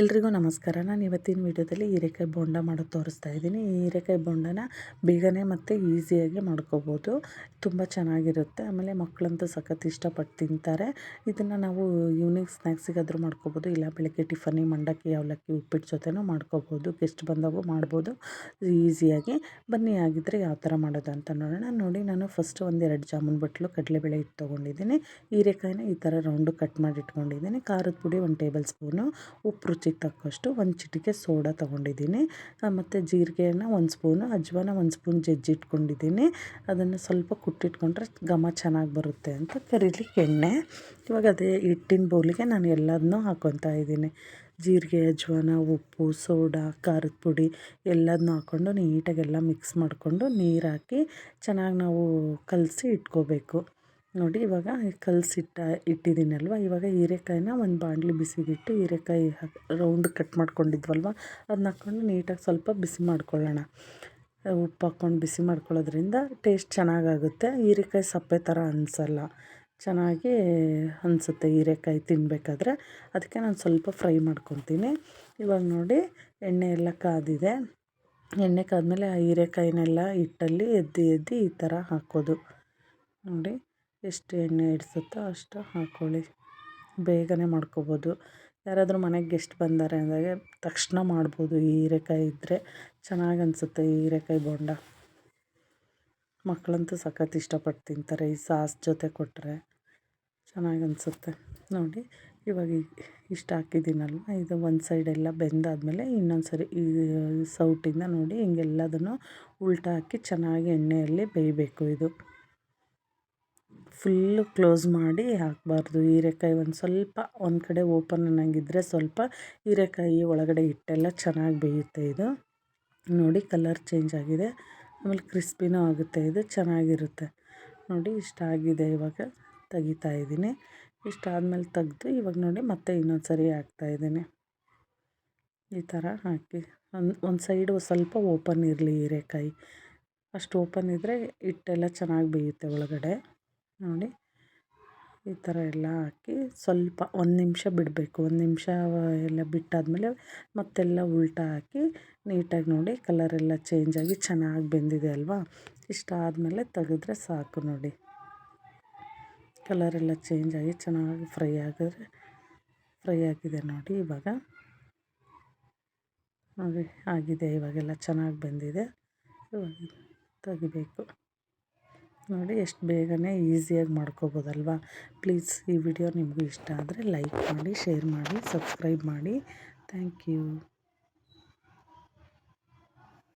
ಎಲ್ರಿಗೂ ನಮಸ್ಕಾರ. ನಾನು ಇವತ್ತಿನ ವಿಡಿಯೋದಲ್ಲಿ ಹೀರೆಕಾಯಿ ಬೋಂಡ ಮಾಡೋದು ತೋರಿಸ್ತಾ ಇದ್ದೀನಿ. ಈ ಹೀರೆಕಾಯಿ ಬೋಂಡನ ಬೇಗನೆ ಮತ್ತು ಈಸಿಯಾಗಿ ಮಾಡ್ಕೋಬೋದು. ತುಂಬ ಚೆನ್ನಾಗಿರುತ್ತೆ. ಆಮೇಲೆ ಮಕ್ಕಳಂತೂ ಸಖತ್ ಇಷ್ಟಪಟ್ಟು ತಿಂತಾರೆ. ಇದನ್ನು ನಾವು ಈವ್ನಿಂಗ್ ಸ್ನ್ಯಾಕ್ಸಿಗಾದರೂ ಮಾಡ್ಕೋಬೋದು. ಇಲ್ಲ ಬೆಳಗ್ಗೆ ಟಿಫನ್ನಿ ಮಂಡಕ್ಕಿ, ಅವಲಕ್ಕಿ ಉಪ್ಪಿಟ್ಟು ಜೊತೆನೂ ಮಾಡ್ಕೋಬೋದು. ಗೆಸ್ಟ್ ಬಂದಾಗೂ ಮಾಡ್ಬೋದು. ಈಸಿಯಾಗಿ. ಬನ್ನಿ ಆಗಿದ್ದರೆ ಯಾವ ಥರ ಮಾಡೋದು ಅಂತ ನೋಡೋಣ. ನೋಡಿ, ನಾನು ಫಸ್ಟ್ ಒಂದೆರಡು ಜಾಮೂನ್ ಬಟ್ಲು ಕಡಲೆಬೇಳೆ ಇಟ್ಟು ತೊಗೊಂಡಿದ್ದೀನಿ. ಹೀರೆಕಾಯಿನ ಈ ಥರ ರೌಂಡು ಕಟ್ ಮಾಡಿ ಇಟ್ಕೊಂಡಿದ್ದೀನಿ. ಖಾರದ ಪುಡಿ ಒಂದು ಟೇಬಲ್ ಸ್ಪೂನು, ಉಪ್ಪು ರುಚಿಗೆ ತಕ್ಕಷ್ಟು ಒಂದು ಚಿಟಿಕೆ ಸೋಡಾ ತೊಗೊಂಡಿದ್ದೀನಿ. ಮತ್ತು ಜೀರಿಗೆಯನ್ನು ಒಂದು ಸ್ಪೂನು, ಅಜ್ವಾನ ಒಂದು ಸ್ಪೂನ್ ಜಜ್ಜಿಟ್ಕೊಂಡಿದ್ದೀನಿ. ಅದನ್ನು ಸ್ವಲ್ಪ ಕುಟ್ಟಿಟ್ಕೊಂಡ್ರೆ ಘಮ ಚೆನ್ನಾಗಿ ಬರುತ್ತೆ ಅಂತ ಕರಿಲಿಕ್ಕೆ ಎಣ್ಣೆ. ಇವಾಗ ಅದೇ ಹಿಟ್ಟಿನ ಬೌಲಿಗೆ ನಾನು ಎಲ್ಲದನ್ನೂ ಹಾಕ್ಕೊತಾ ಇದ್ದೀನಿ. ಜೀರಿಗೆ, ಅಜ್ವಾನ, ಉಪ್ಪು, ಸೋಡಾ, ಖಾರದ ಪುಡಿ ಎಲ್ಲದನ್ನೂ ಹಾಕ್ಕೊಂಡು ನೀಟಾಗೆಲ್ಲ ಮಿಕ್ಸ್ ಮಾಡಿಕೊಂಡು ನೀರು ಹಾಕಿ ಚೆನ್ನಾಗಿ ನಾವು ಕಲಸಿ ಇಟ್ಕೋಬೇಕು. ನೋಡಿ, ಇವಾಗ ಕಲಸಿಟ್ಟ ಇಟ್ಟಿದ್ದೀನಲ್ವ? ಇವಾಗ ಹೀರೆಕಾಯಿನ ಒಂದು ಬಾಣಲಿ ಬಿಸಿಗಿಟ್ಟು ಹೀರೆಕಾಯಿ ರೌಂಡ್ ಕಟ್ ಮಾಡ್ಕೊಂಡಿದ್ವಲ್ವ? ಅದನ್ನ ಹಾಕ್ಕೊಂಡು ನೀಟಾಗಿ ಸ್ವಲ್ಪ ಬಿಸಿ ಮಾಡ್ಕೊಳ್ಳೋಣ. ಉಪ್ಪು ಹಾಕ್ಕೊಂಡು ಬಿಸಿ ಮಾಡ್ಕೊಳ್ಳೋದ್ರಿಂದ ಟೇಸ್ಟ್ ಚೆನ್ನಾಗಾಗುತ್ತೆ. ಹೀರೆಕಾಯಿ ಸಪ್ಪೆ ಥರ ಅನಿಸಲ್ಲ. ಚೆನ್ನಾಗಿ ಅನಿಸುತ್ತೆ ಹೀರೆಕಾಯಿ ತಿನ್ನಬೇಕಾದ್ರೆ ಅದಕ್ಕೆ ನಾನು ಸ್ವಲ್ಪ ಫ್ರೈ ಮಾಡ್ಕೊತೀನಿ. ಇವಾಗ ನೋಡಿ, ಎಣ್ಣೆ ಎಲ್ಲ ಕಾದಿದೆ. ಎಣ್ಣೆ ಕಾದ್ಮೇಲೆ ಆ ಹೀರೆಕಾಯಿನೆಲ್ಲ ಹಿಟ್ಟಲ್ಲಿ ಎದ್ದು ಎದ್ದು ಈ ಥರ ಹಾಕೋದು. ನೋಡಿ. ಎಷ್ಟು ಎಣ್ಣೆ ಹಿಡ್ಸುತ್ತೋ ಅಷ್ಟು ಹಾಕ್ಕೊಳ್ಳಿ ಬೇಗನೆ ಮಾಡ್ಕೊಬೋದು. ಯಾರಾದರೂ ಮನೆಗೆ ಗೆಸ್ಟ್ ಬಂದಾರೆ ಅಂದಾಗ ತಕ್ಷಣ ಮಾಡ್ಬೋದು. ಈ ಹೀರೆಕಾಯಿ ಇದ್ದರೆ ಚೆನ್ನಾಗಿ ಅನಿಸುತ್ತೆ ಈ ಹೀರೆಕಾಯಿ ಬೋಂಡ. ಮಕ್ಕಳಂತೂ ಸಖತ್ ಇಷ್ಟಪಟ್ಟು ತಿಂತಾರೆ. ಈ ಸಾಸ್ ಜೊತೆ ಕೊಟ್ಟರೆ ಚೆನ್ನಾಗಿ ಅನಿಸುತ್ತೆ. ನೋಡಿ, ಇವಾಗ ಇಷ್ಟು ಹಾಕಿದ್ದೀನಲ್ವ? ಇದು ಒಂದು ಸೈಡೆಲ್ಲ ಬೆಂದಾದಮೇಲೆ ಇನ್ನೊಂದು ಸರಿ ಈ ಸೌಟಿಂದ ನೋಡಿ ಹಿಂಗೆಲ್ಲದನ್ನು ಉಲ್ಟಾ ಹಾಕಿ ಚೆನ್ನಾಗಿ ಎಣ್ಣೆಯಲ್ಲಿ ಬೇಯಬೇಕು ಇದು. ಫುಲ್ಲು ಕ್ಲೋಸ್ ಮಾಡಿ ಹಾಕಬಾರ್ದು. ಹೀರೆಕಾಯಿ ಒಂದು ಸ್ವಲ್ಪ, ಒಂದು ಕಡೆ ಓಪನ್ ಅನ್ನಂಗಿದ್ರೆ ಸ್ವಲ್ಪ ಹೀರೆಕಾಯಿ ಒಳಗಡೆ ಹಿಟ್ಟೆಲ್ಲ ಚೆನ್ನಾಗಿ ಬೇಯುತ್ತೆ ಇದು. ನೋಡಿ ಕಲರ್ ಚೇಂಜ್ ಆಗಿದೆ. ಆಮೇಲೆ ಕ್ರಿಸ್ಪಿನೂ ಆಗುತ್ತೆ ಇದು, ಚೆನ್ನಾಗಿರುತ್ತೆ. ನೋಡಿ ಇಷ್ಟ ಆಗಿದೆ ಇವಾಗ, ತೆಗಿತಾ ಇದ್ದೀನಿ. ಇಷ್ಟಾದ್ಮೇಲೆ ತೆಗೆದು ಇವಾಗ ನೋಡಿ ಮತ್ತೆ ಇನ್ನೊಂದು ಸರಿ ಹಾಕ್ತಾಯಿದ್ದೀನಿ ಈ ಥರ ಹಾಕಿ. ಒಂದು ಒಂದು ಸೈಡು ಸ್ವಲ್ಪ ಓಪನ್ ಇರಲಿ ಹೀರೆಕಾಯಿ. ಅಷ್ಟು ಓಪನ್ ಇದ್ದರೆ ಹಿಟ್ಟೆಲ್ಲ ಚೆನ್ನಾಗಿ ಬೇಯುತ್ತೆ ಒಳಗಡೆ. ನೋಡಿ ಈ ಥರ ಎಲ್ಲ ಹಾಕಿ ಸ್ವಲ್ಪ ಒಂದು ನಿಮಿಷ ಬಿಡಬೇಕು. ಒಂದು ನಿಮಿಷ ಎಲ್ಲ ಬಿಟ್ಟಾದಮೇಲೆ ಮತ್ತೆಲ್ಲ ಉಲ್ಟಾ ಹಾಕಿ ನೀಟಾಗಿ ನೋಡಿ ಕಲರೆಲ್ಲ ಆಗಿ ಚೆನ್ನಾಗಿ ಬೆಂದಿದೆ ಅಲ್ವಾ? ಇಷ್ಟ ಆದಮೇಲೆ ತೆಗೆದ್ರೆ ಸಾಕು ನೋಡಿ. ಕಲರೆಲ್ಲ ಆಗಿ ಚೆನ್ನಾಗಿ ಫ್ರೈ ಆಗಿದ್ರೆ ಫ್ರೈ ಆಗಿದೆ ನೋಡಿ ಇವಾಗ. ನೋಡಿ ಆಗಿದೆ, ಇವಾಗೆಲ್ಲ ಚೆನ್ನಾಗಿ ಬೆಂದಿದೆ. ತೆಗಿಬೇಕು. ನೋಡಿ ಎಷ್ಟು ಬೇಗನೆ ಈಸಿಯಾಗಿ ಮಾಡ್ಕೋಬೋದಲ್ವಾ? ಪ್ಲೀಸ್ ಈ ವಿಡಿಯೋ ನಿಮಗೂ ಇಷ್ಟ ಆದರೆ ಲೈಕ್ ಮಾಡಿ, ಶೇರ್ ಮಾಡಿ, ಸಬ್ಸ್ಕ್ರೈಬ್ ಮಾಡಿ. Thank you.